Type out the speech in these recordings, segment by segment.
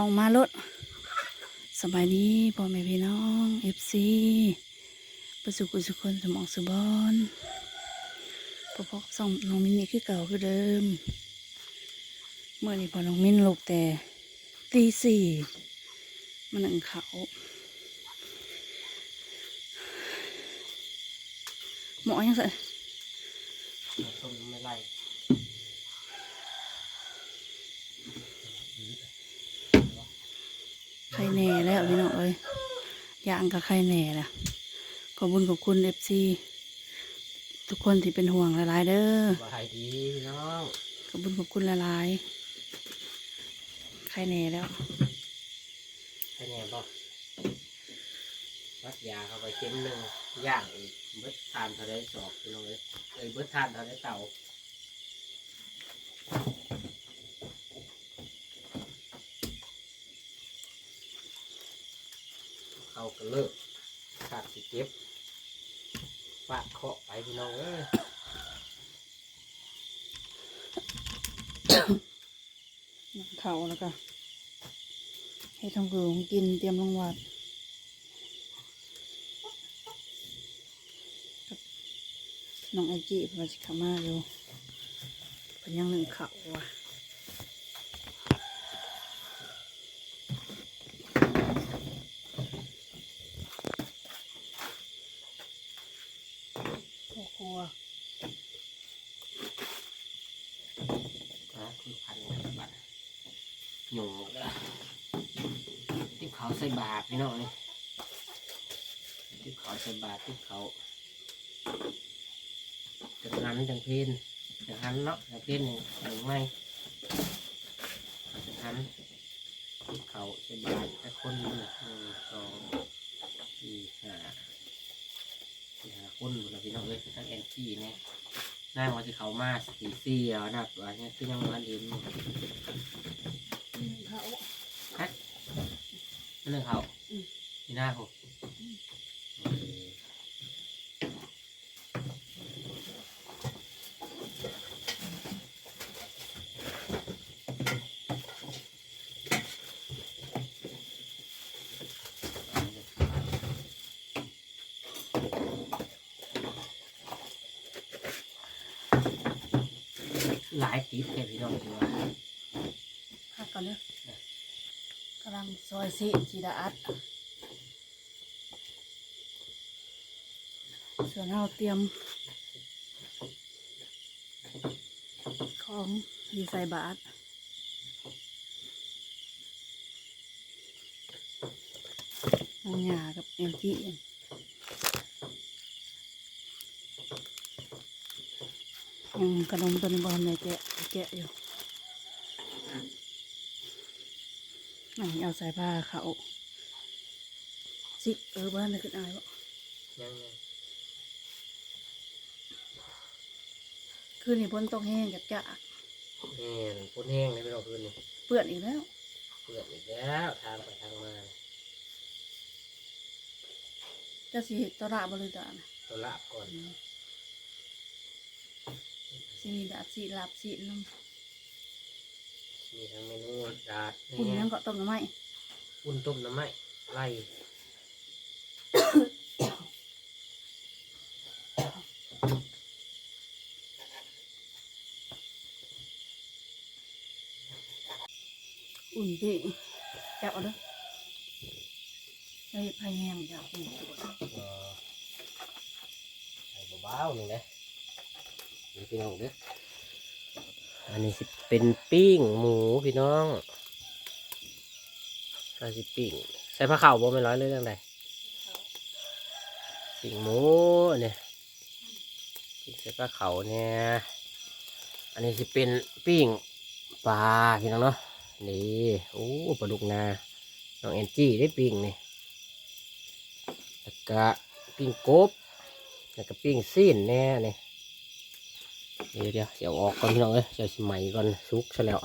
เอามารถสบายดีพ่อแม่พี่น้องเอฟซีประสุกุสุคนสมองสุบอนพอพอส่องน้องมินนี่คือเก่าคือเดิม เมื่อนี้พอน้องมินลุกแต่ตีสี่มาหนึ่งเขาหมอยังไงต้มไม่ไล่ ใค รแหน่แล้วพี่น้องเอ้ยย่างกับใครแหน่ละขอบคุญขอบคุณเอฟซีทุกคนที่เป็นห่วงหลายๆเด้อสบายดีพี่น้องขอบคุญขอบคุณหลายๆใครแหน่แล้วใช่แน่บ่วัดยาเข้าไปเข็มหนึ่งย่างอีกเบิดทานเท่าไรสอบพี่น้องเลยเอ้ยเบิดทานเท่าไรเต่า เขาก็เลิกขาดสิเก็บปาดเคาะไปพี่น้องเอ้ยเขาแล้วก็ให้ทำกือของกินเตรียมลงวัดน้องไอจีพนว่าสิขามาอยู่เป็นยังหนึ่งเขาว่ะโอ้โห นะคือพันกับบัตรหยุ่งก็ติ๊บ เขาใส่บาทพี่น้องนี่ติ๊บเขาใส่บาทติ๊บเขาจังหันจังเพนจังหันเนาะจังเพนอย่างอย่างไม่จังหันติ๊บเขาใส่บาทแต่คนหนึ่งหนึ่งสองสี่ห้าสี่ห้าคนหมดแล้วพี่น้องเลยทั้งแอนจี้เนี่ยน่าว่าจะเขามาสีซี่เอานักว่าเนี่ยคือยังวันอื่นอยู่เขานั่น เรื่องเขาอืม ที่หน้าผมหลายติดแค่พี่น้องที่ว่า พักก่อนเนอะ ลังซอยสีสีดาอัดส่วนเราเตรียม ของดีใส่บาทน้องหยากับเอ็มจียังขนมตัวนี้บอลในแกะแกะอยู่ ไหนเอาสายผ้าเขาสิเออบ้านน่ะขึ้นอายบ่ยังไงคืนนี้ฝนตกแห้งกับจะแม่นพ่นแห้งเลยพี่น้องคืนนี้เปื้อนอีกแล้วเปื่อนอีกแล้วทางไปทางมาเจะสิเฮ็ดตระบริตานะตัวลาบก่อนสิมีดาบสีลาบสีน้ มีทั้งเมนูดาดำคุณแหยังน่ก็ต้มหน้ำไม้อุ่นต้มน้ำไหมไล่อุ่นที่จับเอาเด้อแล้วเฮ็ดไผ่แห้งจับอุ่นตัวเออใส่เบาๆหนึ่งเลยนี่พี่น้องเด้อ อันนี้สิเป็นปิ้งหมูพี่น้องอันสิปิ้งใส่ผ้าขาวบ่ไม่ร้อยเลยเรื่องใดปิ้งหมูอันนี้ปิ้งใส่ผ้าขาวเนี่ยอันนี้สิเป็นปิ้งปลาพี่น้องเนาะนี่โอ้ปลาดุกนาน้องแอนจี้ได้ปิ้งนี่แล้วก็ปิ้งกบแล้วก็ปิ้งซีนแน่เนี่ย เดี๋ยวเดี๋ยวเดี๋ยวออกก่อนพี่น้องเอ้ยเดี๋ยวใหม่ก่อนซุกซะแล้ว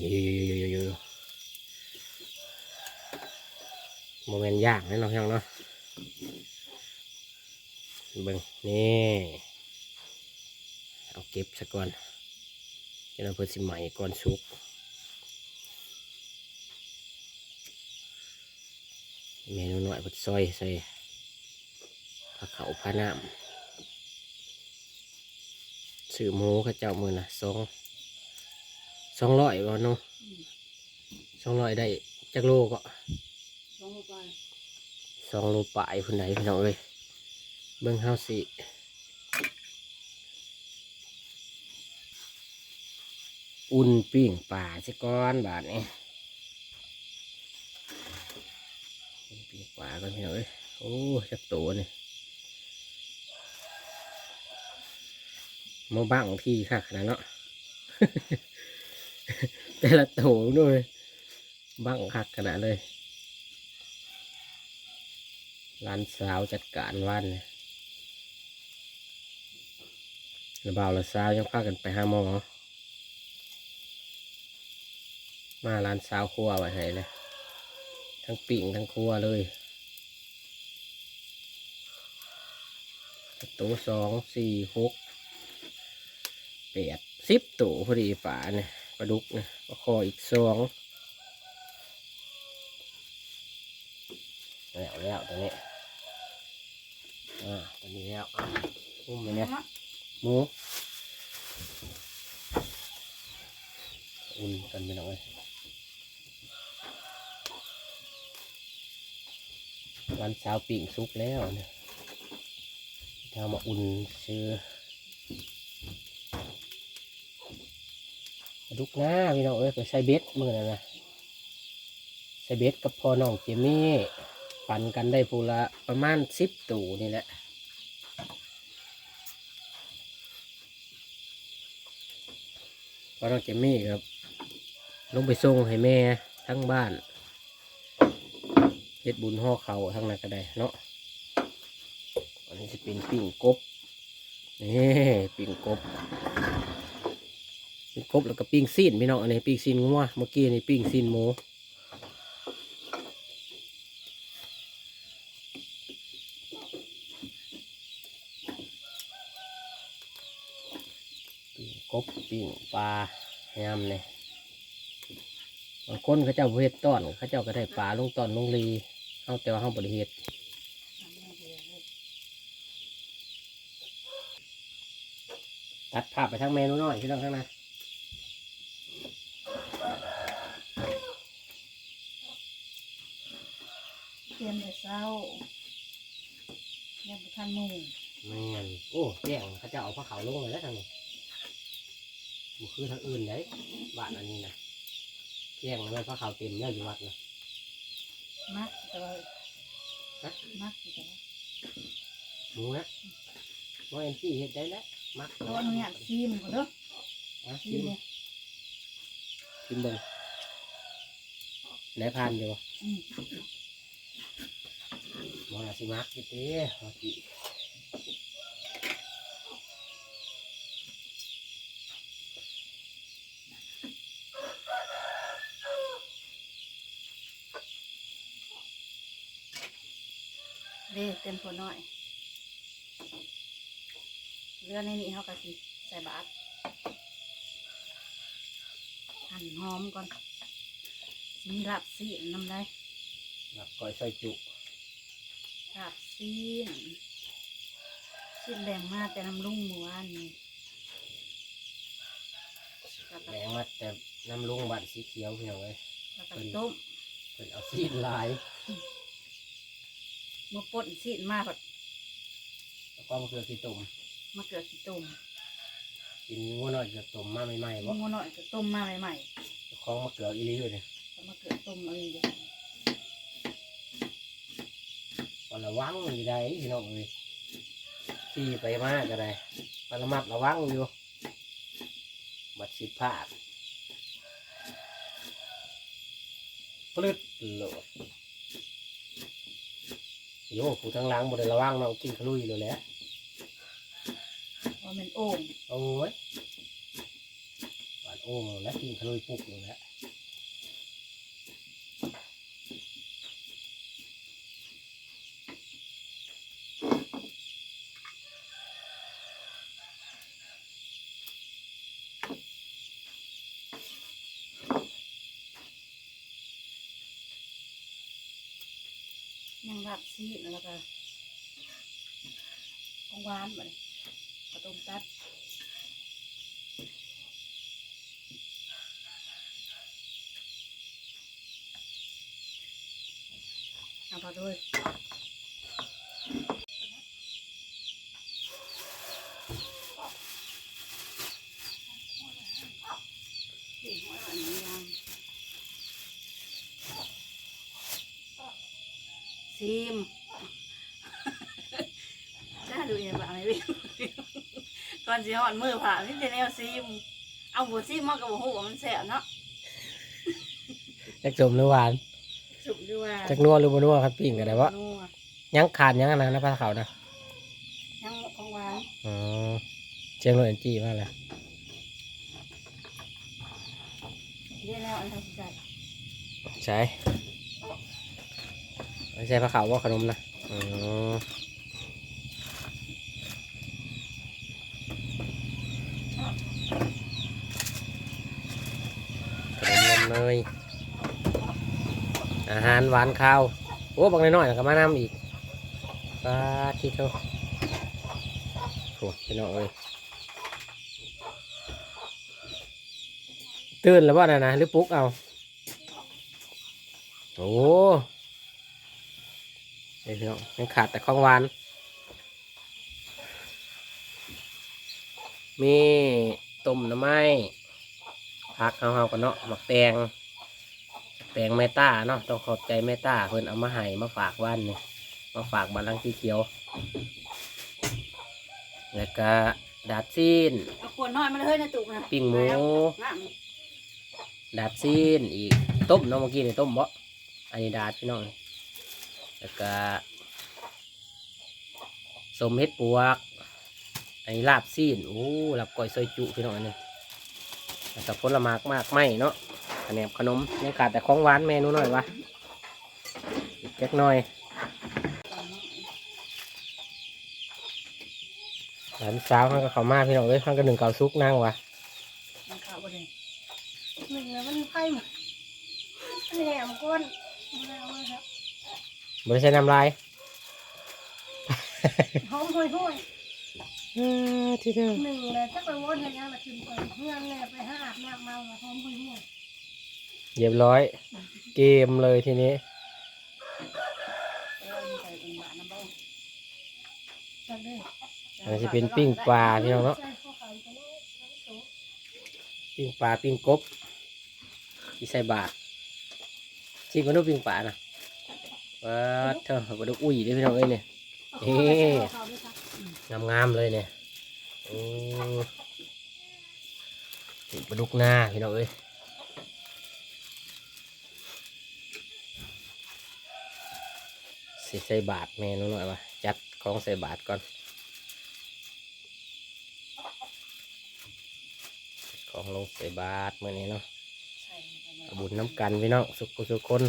เยอะๆๆๆโมเมนต์ยากนะน้องยังเนาะเบิ่งนี่เอาเก็บซะก่อนเดี๋ยวเาเพิ่มสิใหม่ก่อนซุกเมนูหน่อยเพิ่มซอยใส่ผักเขาผ้านาม ซื้อหมูเข้าเจ้ามือนะสองสองร้อยบ่เนาะสองร้อยได้จักโลก็ลงไปสองโลปลายคนไหนพี่น้องเอ้ยเบิ่งเฮาสิอุ่นปิ้งป่าสิก้อนบาทนี่อุ่นปิ้งป่าก่อนพี่น้องเอ้ยโอ้จักโตนี่ มาบ้างที่ค่ะขนาดเนาะแต่ละโตด้วยบ้างคักขนาดเลยร้านสาวจัดการวันเนี่ยแล้วบ่าวและสาวยังพากันไปห้าหมอมาร้านสาวครัวไว้ให้เลยทั้งปิ่งทั้งครัวเลยตัวสองสี่หก แปดสิบตัวพอดีป่าเนี่ยปลาดุกเนี่ยปลาคออีกสองแล้วแล้วตัวนี้อ่าตอนนี้แล้วอะอุ้มไปเนี่ยหมูอุ่นกันไปหน่อยวันเช้าปิ่งซุกแล้วเนี่ยเอามาอุ่นซื้อป ลุกหน้าพี่น้องเอ้ยไปใส่เบ็ดมือนะนะใส่เบ็ดกับพ่อน้องเจมี่ปั่นกันได้พูละประมาณสิบตู่นี่แหละพอน้องเจมี่ครับ ลงไปส่งให้แม่ทั้งบ้านเฮ็ดบุญห่อเขาทั้งนั้นก็ได้เนาะอันนี้จะเป็นปิ่งกบนี่ปิ่งกบ ปิ่งกบแล้วก็ปิ้งซีนพี่น้องอันนี้ปิ้งซีนงัวเมื่อกี้นี่ปิ้งซีนหมูกบปิ้งปลายำเนี่ยบางคนเขาเจ้าเฮ็ดต้อนเขาเจ้าก็ได้ปลาลงต้อนลงรีเอาแต่ว่าเขาบริเฮ็ดตัดภาพไปทั้งเมนูน้อยพี่น้องทั้งนั้น เตรียมแต่เช้ายังบุทันหมูแม่นโอ้แจ้งเขาเจ้าเอาผ้าขาวลงเลยแล้วทางนี้บุคือทางอื่นเลยบ้านอันนี้นะแจ้งมันผ้าขาวเต็มแล้วอยู่วัดนะมักแต่ว่าฮะมักแต่ว่าหมูนะน้องเอ็นจี้เฮ็ดได้แล้วมักตัวนี้ยซีมก่อนเด้ออะซีชิมมเลยชิมเบิ่งไหนพันอยู่บ่อืม มอนาสิมักจิเต้มาจิเด้เต็มผลหน่อยเรือในนี้เขาก็สิใส่บาตหั่นหอมก่อนมีลาบซีน้ำได้นับก้อยซอยจุ ลาบซีนซีนแบ่งมาแต่น้ำลุ่งเมื่อวานนี้แล้วก็แหลงมาแต่น้ำลุงบัดสีเขียวพี่น้องเอ้ยแล้วก็ต้มเพิ่นเอาซีดลายมาป่นซีนมาผัดแล้วก็มะเขือขี้ตุ่มมะเขือขี้ต้มกินงัวน้อยเกือบตุ่มมาใหม่ๆบ่งูหน่อยก็ต้มมาใหม่ของมะเขืออีหลีอยู่เนี่ยๆแล้วมะเขือต้มอะไรอย่างเงี้ย วัน ระวังอยู่ได้พี่น้องเอ้ยขี่ไปมากก็ได้วันระมัดระวังอยู่บัดสิพลาดปลึดโหลดโยผู้ทั้งหล้างบ่ได้ระวังเนาะกินขลุยเลยแหละว่ามันโอ่งโอ้ยหวานโอ้งแล้วกินขลุยปุกอยู่แล้ว ลาบซีดแล้วก็ของ หวานมันกระต้มตัดเอาไปด้วยนี่หัวหน่อยหนึ่งยางซิม น่าดูเองแบบอะไรวิ่งก่ อนสิหอนมือผ่านี่จะแนวซิมเอาหัวซิมมากับหัวหัวมันแสบเนาะจักจมหรือหวานสุกด้วยว่าจักนัวหรือบ่นัวครับปิ้งกันได้บ่นัวยังขาดยังอันนั้นนะปลาเขานะยังของหวานอ๋อเชียงโรยจี้มาแล้วเรียกแล้วอันทำใจใช่ไม่ใช่ปลาเขาว่าขนมนะอ๋อขนมนม เนยอาหารหวานข้าว โอ้บางน้อยๆก็มานำอีกปลาที่เท่าโอ้พี่น้องเอ้ยตื่นแล้วบ่นะนะหรือปลุ๊กเอา โอ้เดี๋ยวพี่น้องยังขาดแต่ของหวาน มี ต้มหน้ำไม้พักเฮาๆกันเนาะหมักแตงแตงเมต้าเนาะต้องขอบใจเมต้าเพิ่นเอามาให้มาฝากบ้านนี่มาฝากบ้านหลังสีเขียว แล้วก็ดาดซีนเอาขวดน้อยมาเลยในตุกนะปิ้งหมูน้ำดาดซีนอีกต้มเนาะเมื่อกี้นี่ต้มบ่อันนี้ดาดพี่น้องแล้วก็สมเฮ็ดปวก อันนี้ลาบซีนโอ้ลาบก้อยซอยจุพี่น้องอันนี้แล้วก็ผลไม้มากไม่เนาะขนมขนมยังขาดแต่ของหวานเมนูหน่อยวะอีกจักหน่อยหลานสาวเขาก็เข้ามาพี่น้องเอ้ยเขาก็หนึ่งเกาซุกนั่งวะมันเข้าบ่ได้หนึ่งแล้วมันไพ่หมดแหลมก้นเอาไว้ครับบริษัทน้ำลายหอมห่วยห่วย ที่เดิมหนึ่งเลยถ้าไปวนอะไรยังละขึ้นไปเงื่อนแหลไปห้าอาบน้ำเมาละหอมห่วยห่วยเรียบร้อย เกมเลยทีนี้เออใส่เป็นหวานน้ำบ้างจังเลยอันนี้จะเป็นปิ้งปลาพี่น้องเนาะ ใส่ข้าวไข่ไปเลยใส่โต๊ะปิ้งปลาปิ้งกบที่ใส่บาทชิมกันดูปิ้งปลานะว้าเถอะมาดูอุ้ยได้อพี่น้องเอ้ยเนี่ย เอาข้าวไปใส่ข้าวด้วยครับ งามๆเลยเนี่ยโอ้นี่ปลาดุกหน้าพี่น้องเอ้ยสิใส่บาทแม่นหน่อยวะจัดของใส่บาทก่อนของลงใส่บาทเมื่อนี้เนาะใส่ลงไปเลยเอาบุญน้ำกันพี่น้องสุขสุขคน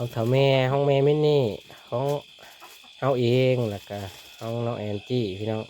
ห้องเถาแม่ห้องแม่ไม่นี่ห้องเฮาเองแล้วก็ห้องน้องแอนจี้พี่น้อง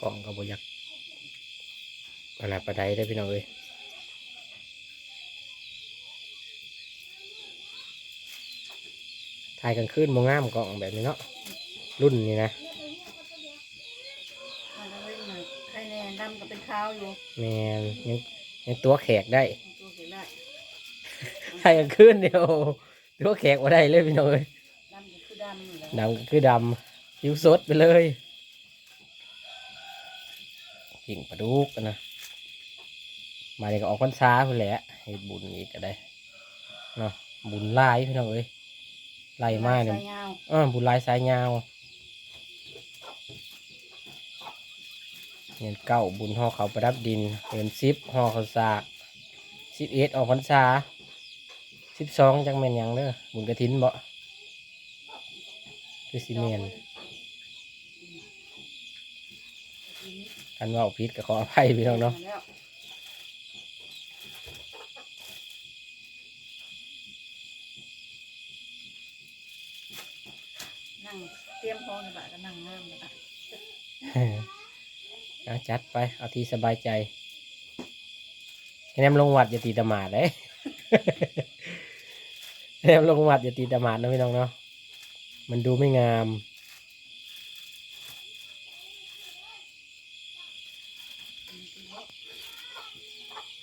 กล่องก็บอยัก อะไรประไดได้อพี่น้องเอ้ยถ่ายกลางคืนมองงามกล่องแบบนี้เนาะรุ่นนี้นะมันก็เลยเหมือนไข่แน่ดำก็เป็นข้าวอยู่แมนยังยังตัวแขกได้ตัวเก็บได้ถ่ายกลางคืนเดียวตัวแขกมาได้เลยพี่น้องเอ้ยดำก็คือดำอยู่แล้วดำก็คือดำผิวสดไปเลยกิ่งปลาดุกอะนะ มาเด็กออกพรรษาพุ่นแหละให้บุญอีกก็ได้เนาะบุญหลายพี่น้องเอ้ยไล่มาเนี่ยใส่เงาอ่าบุญหลายสายยาวเงินเก้าบุญห่อเขาวประดับดินเงินสิบห่อเขาวสากสิบเอ็ดออกพรรษาสิบสองจังแม่นหยังเด้อบุญกระถินบ่คือซีเมนกันเว่าผิดก็ขออภัยพี่น้องเนาะ แล้ว นั่งเตรียมพร้อมกันบะก็นั่งงามเลยค่ะเอาจัดไป เอาที่สบายใจแนมลงวัดอย่าตีตะหมาดเลยแนมลงวัดอย่าตีตะหมาดนะพี่น้องเนาะ มันดูไม่งาม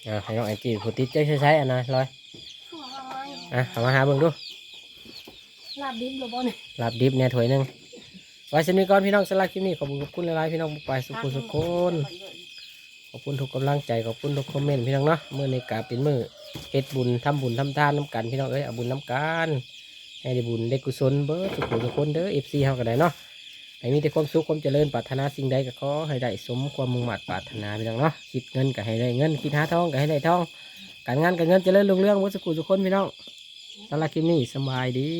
อ่าให้น้องไอจีผู้ติดใจใช้ๆอะนะร้อยหัวร้อย อะเอามาหาเบิ่งดู ลาบดิบหรือบ่เนี่ยลาบดิบเนี่ยถ้วยหนึ่งไว้สำนีก่อนพี่น้องสำหรับคลิปนี้ขอบคุณขอบคุณหลายๆพี่น้องไปสุขุสุขคนขอบคุณทุกกำลังใจขอบคุณทุกคอมเมนต์พี่น้องเนาะเมื่อในกาเป็นมือเฮ็ดบุญทำบุญทำทานน้ำกันพี่น้องเอ้ยเอาบุญน้ำกันให้ได้บุญได้กุศลเบิดสุขทุกคนเด้อเอฟซีเฮาก็ได้เนาะให้มีแต่ความสุขความเจริญปรารถนาสิ่งใดก็ขอให้ได้สมความมุ่งมั่นปรารถนาพี่น้องเนาะคิดเงินก็ให้ได้เงินคิดหาทองก็ให้ได้ทองการงานการเงินเจริญรุ่งเรืองหมดสุขทุกคนพี่น้อง สำหรับคลิปนี้สบายดี